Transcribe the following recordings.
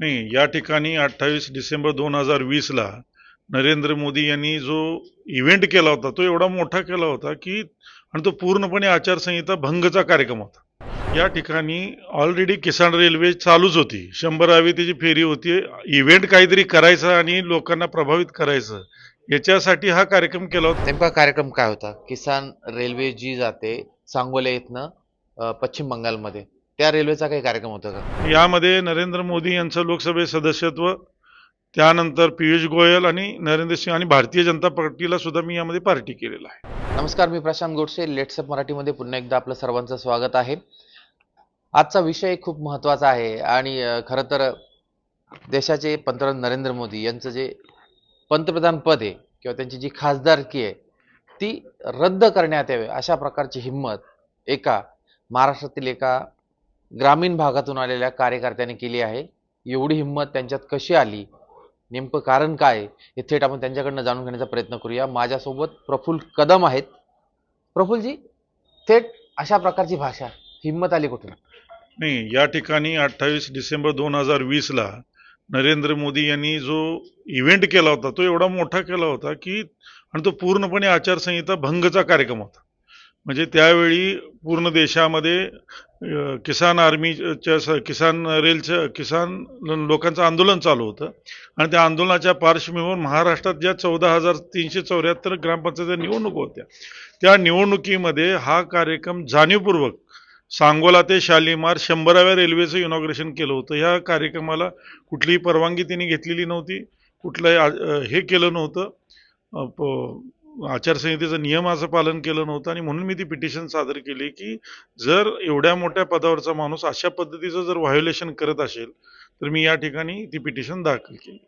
नाही या ठिकाणी अठ्ठावीस डिसेंबर दोन हजार वीसला नरेंद्र मोदी यांनी जो इव्हेंट केला होता तो एवढा मोठा केला होता की आणि तो पूर्णपणे आचारसंहिता भंगचा कार्यक्रम होता. या ठिकाणी ऑलरेडी किसान रेल्वे चालूच होती. शंभरावी त्याची फेरी होती. इव्हेंट काहीतरी करायचा आणि लोकांना प्रभावित करायचं याच्यासाठी हा कार्यक्रम केला होता. नेमका कार्यक्रम काय होता? किसान रेल्वे जी जाते सांगोला इथनं पश्चिम बंगालमध्ये. त्या रेल्वेचा काही कार्यक्रम होता का? यामध्ये नरेंद्र मोदी यांचं लोकसभेत सदस्यत्व त्यानंतर पियुष गोयल आणि नरेंद्र सिंह आणि भारतीय जनता पार्टीला सुद्धा मी यामध्ये पार्टी केलेला आहे. नमस्कार मी प्रशांत गोडसे. लेट्सअप मराठीमध्ये पुन्हा एकदा आपलं सर्वांचं स्वागत आहे. आजचा विषय खूप महत्त्वाचा आहे आणि खरं तर देशाचे पंतप्रधान नरेंद्र मोदी यांचं जे पंतप्रधान पद आहे किंवा त्यांची जी खासदारकी आहे ती रद्द करण्यात यावे अशा प्रकारची हिंमत एका महाराष्ट्रातील एका ग्रामीण भागातून आलेल्या कार्यकर्त्यांनी केली आहे. एवढी हिंमत त्यांच्यात कशी आली? नेमकं कारण काय? हे थेट आपण त्यांच्याकडनं जाणून घेण्याचा प्रयत्न करूया. माझ्यासोबत प्रफुल्ल कदम आहेत. प्रफुल्लजी थेट अशा प्रकारची भाषा हिंमत आली कुठून? नाही या ठिकाणी अठ्ठावीस डिसेंबर दोन हजार वीसला नरेंद्र मोदी यांनी जो इव्हेंट केला होता तो एवढा मोठा केला होता की आणि तो पूर्णपणे आचारसंहिता भंगचा कार्यक्रम होता. म्हणजे त्यावेळी पूर्ण देशामध्ये किसान आर्मीच्या स- किसान रेलचं किसान लोकांचं आंदोलन चालू होतं. आणि त्या आंदोलनाच्या पार्श्वभूमीवर महाराष्ट्रात ज्या चौदा हजार तीनशे चौऱ्याहत्तर ग्रामपंचायत निवडणूक होत्या त्या निवडणुकीमध्ये हा कार्यक्रम जाणीवपूर्वक सांगोला ते शालिमार शंभराव्या रेल्वेचं इनॉग्रेशन केलं होतं. ह्या कार्यक्रमाला कुठलीही परवानगी त्यांनी घेतलेली नव्हती. कुठलंही हे केलं नव्हतं. प- आचारसंहितेचं नियमाचं पालन केलं नव्हतं आणि म्हणून मी ती पिटिशन सादर केली की जर एवढ्या मोठ्या पदावरचा माणूस अशा पद्धतीचं जर व्हायोलेशन करत असेल तर मी या ठिकाणी ती पिटिशन दाखल केली.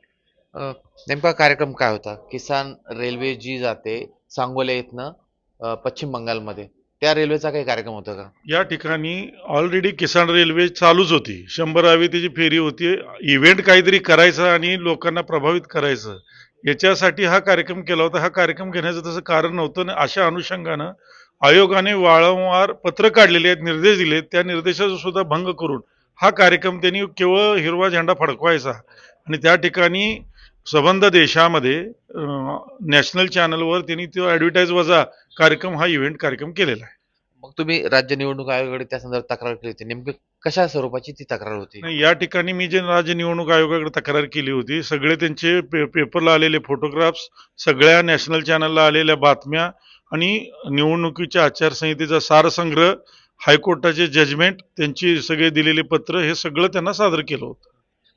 नेमका कार्यक्रम काय होता? किसान रेल्वे जी जाते सांगोल्या इथनं पश्चिम बंगालमध्ये. त्या रेल्वेचा काही कार्यक्रम होता का? या ठिकाणी ऑलरेडी किसान रेल्वे चालूच होती. शंभरावी त्याची फेरी होती. इव्हेंट काहीतरी करायचा आणि लोकांना प्रभावित करायचं. याच्यासाठी हा कार्यक्रम केला होता. हा कार्यक्रम घेण्याचं तसं कारण नव्हतं. आणि अशा अनुषंगानं आयोगाने वारंवार पत्र काढलेले आहेत निर्देश दिले आहेत त्या निर्देशाचा सुद्धा भंग करून हा कार्यक्रम त्यांनी केवळ हिरवा झेंडा फडकवायचा. आणि त्या ठिकाणी संबंध देशामध्ये नॅशनल चॅनलवर त्यांनी तो ॲडव्हर्टाईज वजा कार्यक्रम हा इव्हेंट कार्यक्रम केलेला आहे. मग तुम्ही राज्य निवडणूक आयोगाकडे त्या संदर्भात तक्रार केली होती. नेमकी कशा स्वरूपाची ती तक्रार होती? नाही या ठिकाणी मी जे राज्य निवडणूक आयोगाकडे तक्रार केली होती सगळे त्यांचे पे पेपरला आलेले फोटोग्राफ्स सगळ्या नॅशनल चॅनलला आलेल्या बातम्या आणि निवडणुकीच्या आचारसंहितेचा सारसंग्रह हायकोर्टाचे जजमेंट त्यांची सगळे दिलेले पत्र हे सगळं त्यांना सादर केलं होतं.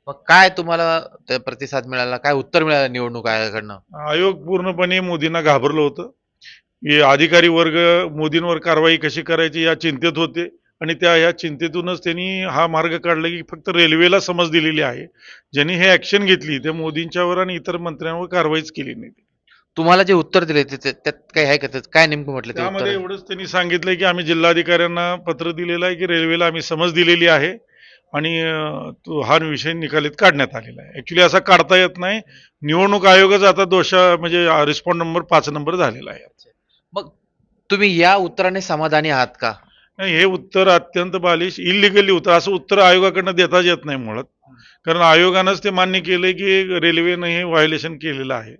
मग काय तुम्हाला त्या प्रतिसाद मिळाला? काय उत्तर मिळालं निवडणूक आयोगाकडनं? आयोग पूर्णपणे मोदींना घाबरलं होतं. अधिकारी वर्ग मोदींवर कारवाई कशी करायची या चिंतेत होते आणि त्या ह्या चिंतेतूनच त्यांनी हा मार्ग काढला की फक्त रेल्वेला समज दिलेली आहे. ज्यांनी हे ऍक्शन घेतली त्या मोदींच्यावर आणि इतर मंत्र्यांवर कारवाईच केली नाही. तुम्हाला जे उत्तर दिले ते ते- त्यात काही आहे का? काय नेमकं म्हटलं ते त्यामध्ये एवढंच त्यांनी सांगितलंय की आम्ही जिल्हाधिकाऱ्यांना पत्र दिलेलं आहे की रेल्वेला आम्ही समज दिलेली आहे आणि तो हा विषय निकालीत काढण्यात आलेला आहे. ऍक्च्युली असा काढता येत नाही. निवडणूक आयोगच आता दोषा म्हणजे रिस्पॉन्ड नंबर पाच नंबर झालेला आहे. तुम्ही या उत्तराने समाधानी आहात का? नाही हे उत्तर अत्यंत बालिश इलिगली उत्तर असं उत्तर आयोगाकडनं देताच येत नाही मुळात. कारण आयोगानंच ते मान्य केलंय की रेल्वेनं हे व्हायोलेशन केलेलं आहे.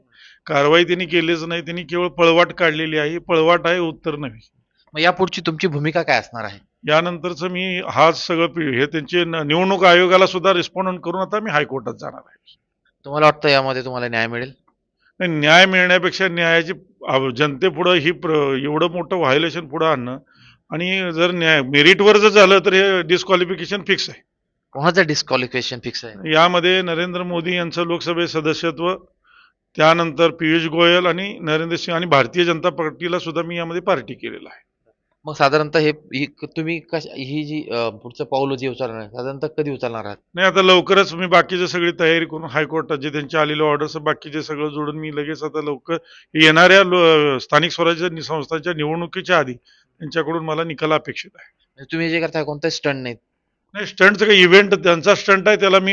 कारवाई त्यांनी केलीच नाही त्यांनी केवळ पळवाट काढलेली आहे. पळवाट आहे उत्तर नव्हे. मग यापुढची तुमची भूमिका काय असणार आहे? यानंतरच मी हा सगळं पि- हे त्यांचे न- निवडणूक आयोगाला सुद्धा रिस्पॉन्ड करून आता मी हायकोर्टात जाणार आहे. तुम्हाला वाटतं यामध्ये तुम्हाला न्याय मिळेल? न्याय मिळण्यापेक्षा न्यायाची जनतेपुढं ही प्र एवढं मोठं व्हायोलेशन पुढं आणणं आणि जर न्याय मेरिटवर जर झालं तर हे डिस्क्वालिफिकेशन फिक्स आहे. कोणाचं डिस्क्वालिफिकेशन फिक्स आहे? यामध्ये नरेंद्र मोदी यांचं लोकसभेत सदस्यत्व त्यानंतर पियुष गोयल आणि नरेंद्र सिंह आणि भारतीय जनता पार्टीला सुद्धा मी यामध्ये पार्टी केलेला आहे. मग साधारणतः हे ही तुम्ही कश ही जी अं, पुढचं पाऊल जे उचलणार आहे साधारणतः कधी उचलणार आहात? नाही आता लवकरच मी बाकीची सगळी तयारी करून हायकोर्टात जे त्यांचे आलेले ऑर्डर्स बाकीचे सगळं जोडून मी लगेच आता लवकर येणाऱ्या लो- स्थानिक स्वराज्य नि- संस्थांच्या निवडणुकीच्या आधी त्यांच्याकडून मला निकाल अपेक्षित आहे. म्हणजे तुम्ही जे करताय कोणतं स्टंट नाही नाही स्टंटचं काही इव्हेंट त्यांचा स्टंट आहे त्याला मी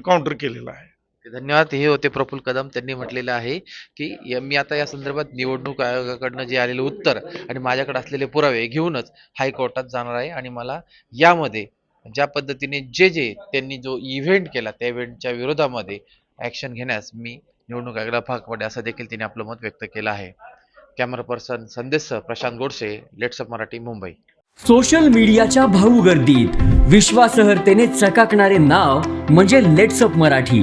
काउंटर केलेला आहे. धन्यवाद. हे होते प्रफुल्ल कदम. त्यांनी म्हटलेलं आहे की मी आता या संदर्भात निवडणूक आयोगाकडनं जे आलेलं उत्तर आणि माझ्याकडे असलेले पुरावे घेऊनच हायकोर्टात जाणार आहे आणि मला यामध्ये ज्या पद्धतीने जे जे त्यांनी जो इव्हेंट केला त्या इव्हेंटच्या विरोधामध्ये ऍक्शन घेण्यास मी निवडणूक आयोगाला भाग पडे असं देखील त्यांनी आपलं मत व्यक्त केलं आहे. Camera person Sandesh Prashant Godse LetsUpp Marathi Mumbai. Social मीडियाच्या भाऊ गर्दीत विश्वासहर्तेने चकाकणारे नाव म्हणजे लेट्सअप मराठी.